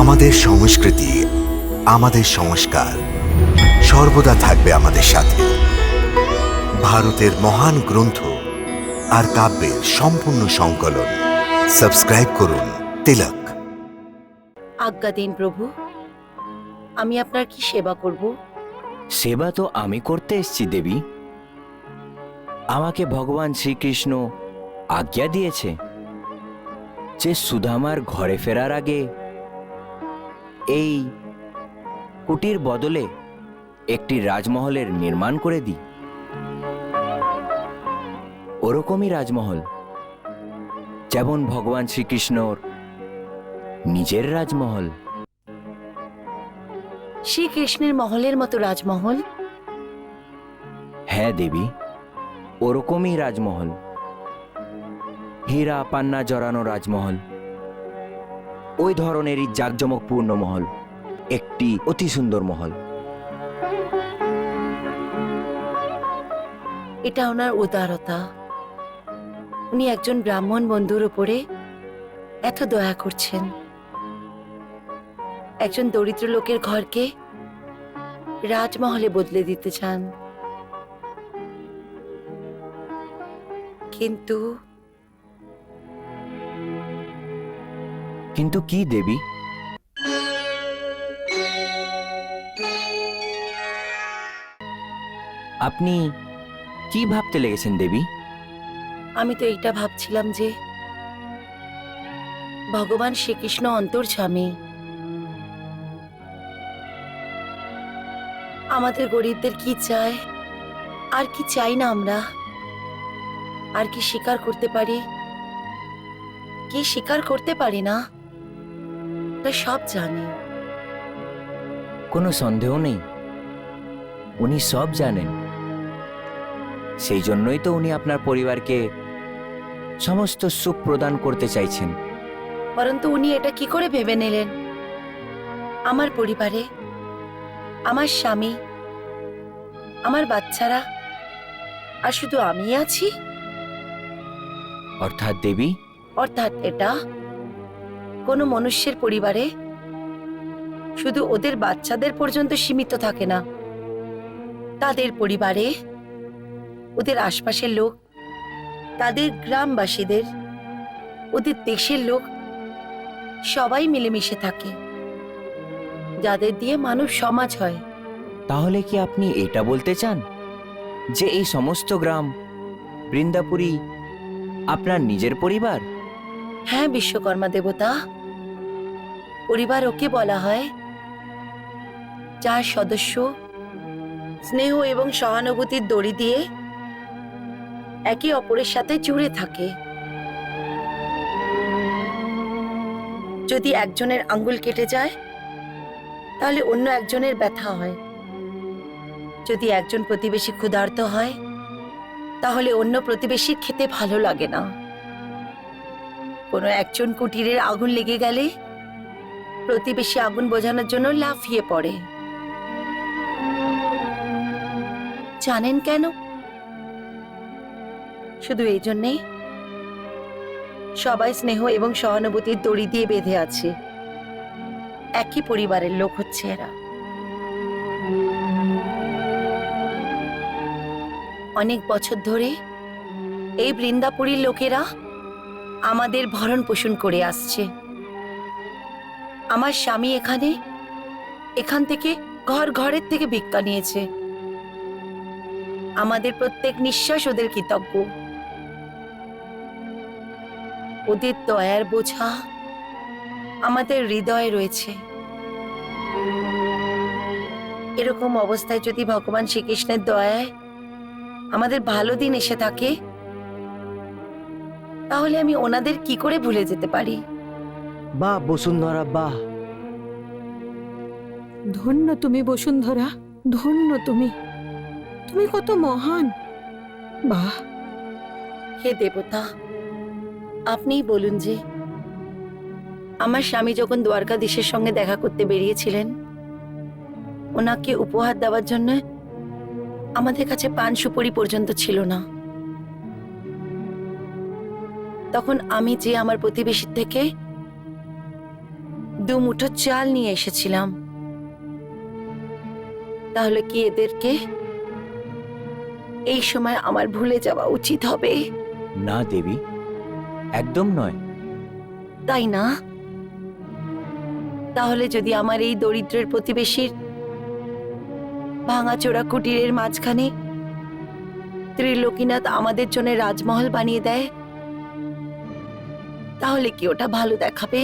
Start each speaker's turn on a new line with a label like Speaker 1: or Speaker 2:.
Speaker 1: আমাদের সংস্কৃতি আমাদের সংস্কার সর্বদা থাকবে আমাদের সাথে। ভারতের মহান গ্রন্থ আর কাব্যের সম্পূর্ণ সংকলন। সাবস্ক্রাইব করুন তিলক।
Speaker 2: আজ্ঞা দিন প্রভু আমি আপনার কি সেবা করব?
Speaker 3: সেবা তো আমি করতে এসছি দেবী। আমাকে ভগবান শ্রীকৃষ্ণ আজ্ঞা দিয়েছে যে সুদামার ঘরে ফেরার আগে এই কুটির বদলে একটি রাজমহলের নির্মাণ করে দিই। ওরকমই রাজমহল যেমন ভগবান শ্রীকৃষ্ণর নিজের রাজমহল।
Speaker 2: শ্রীকৃষ্ণের মহলের মতো রাজমহল?
Speaker 3: হ্যাঁ দেবী ওরকমই রাজমহল। হীরা পান্না জড়ানো রাজমহল। ওই ধরনেরই জাঁকজমকপূর্ণ মহল, একটি অতি সুন্দর মহল।
Speaker 2: এটা ওনার উদারতা। উনি একজন ব্রাহ্মণ বন্ধুর উপরে এত দয়া করছেন। একজন দরিদ্র লোকের ঘরকে রাজমহলে বদলে দিতে চান। কিন্তু
Speaker 3: কিন্তু কি দেবী? আপনি কি ভাবতে লেগেছেন দেবী?
Speaker 2: আমি তো এইটা ভাবছিলাম যে ভগবান শ্রীকৃষ্ণ অন্তর্ছামী আমাদের গরিবদের কি চায়? আর কি চাই না আমরা? আর কি স্বীকার করতে পারি? কি স্বীকার করতে পারি না? তা সব জানি।
Speaker 3: কোনো সন্দেহ নেই। উনি সব জানেন। সেই জন্যই তো উনি আপনার পরিবারকে সমস্ত সুখ প্রদান করতে চাইছেন।
Speaker 2: পরন্তু উনি এটা কি করে ভেবে নিলেন? আমার পরিবারে আমার স্বামী আমার বাচ্চারা আর শুধু আমি আছি?
Speaker 3: অর্থাৎ দেবী?
Speaker 2: অর্থাৎ এটা কোনো মনুষ্যের পরিবারে শুধু ওদের বাচ্চাদের পর্যন্ত সীমিত থাকে না, তাদের পরিবারে ওদের আশপাশের লোক, তাদের গ্রামবাসীদের, ওদের দেশের লোক সবাই মিলেমিশে থাকে, যাদের দিয়ে মানুষ সমাজ হয়।
Speaker 3: তাহলে কি আপনি এটা বলতে চান? যে এই সমস্ত গ্রাম, বৃন্দাপুরী আপনার নিজের পরিবার?
Speaker 2: হ্যাঁ বিশ্বকর্মা দেবতা। পরিবার ওকে বলা হয়। যার সদস্য, স্নেহ এবং সহানুভূতির দড়ি দিয়ে একে অপরের সাথে জুড়ে থাকে। যদি একজনের আঙ্গুল কেটে যায়, তাহলে অন্য একজনের ব্যথা হয়। যদি একজন প্রতিবেশী ক্ষুধার্ত হয়, তাহলে অন্য প্রতিবেশীর খেতে ভালো লাগে না। কোনো একজন কুটিরের আগুন লেগে গেলে প্রতিবেশী আগুন বোঝানোর জন্য লাফিয়ে পড়ে। জানেন কেন? শুধু এই জন্যেই। সবাই স্নেহ এবং সহানুভূতির দড়ি দিয়ে বেঁধে আছে। একই পরিবারের লোক হচ্ছে এরা। অনেক বছর ধরে এই বৃন্দাপুরীর লোকেরা আমাদের ভরণ পোষণ করে আসছে। আমার স্বামী এখানে, এখান থেকে ঘর ঘরের থেকে ভিক্ষা নিয়েছে। আমাদের প্রত্যেক নিঃশ্বাস ওদের কৃতজ্ঞ। ওদের দয়ার বোঝা আমাদের হৃদয়ে রয়েছে। এরকম অবস্থায় যদি ভগবান শ্রীকৃষ্ণের দয়ায় আমাদের ভালো দিন এসে থাকে তাহলে আমি ওনাদের কি করে ভুলে যেতে পারি?
Speaker 3: বাহ বসুন্ধরা বাহ
Speaker 4: ধন্য তুমি বসুন্ধরা ধন্য তুমি। তুমি কত মহান। বাহ।
Speaker 2: হে দেবতা আপনিই বলুন যে আমার স্বামী যখন দ্বারকাধীশের সঙ্গে দেখা করতে বেরিয়েছিলেন ওনাকে উপহার দেওয়ার জন্য আমাদের কাছে পান সুপরি পর্যন্ত ছিল না। তখন আমি যে আমার প্রতিবেশীর থেকে দু মুঠো চাল নিয়ে এসেছিলাম। তাহলে কি এদেরকে এই সময় আমার ভুলে যাওয়া উচিত হবে?
Speaker 3: না দেবী। একদম নয়।
Speaker 2: তাই না? তাহলে যদি আমার এই দরিদ্রের প্রতিবেশীর ভাঙাচোরা কুটিরের মাঝখানে ত্রিলোকীনাথ আমাদের জন্য রাজমহল বানিয়ে দেয় তাহলে কি ওটা ভালো দেখাবে?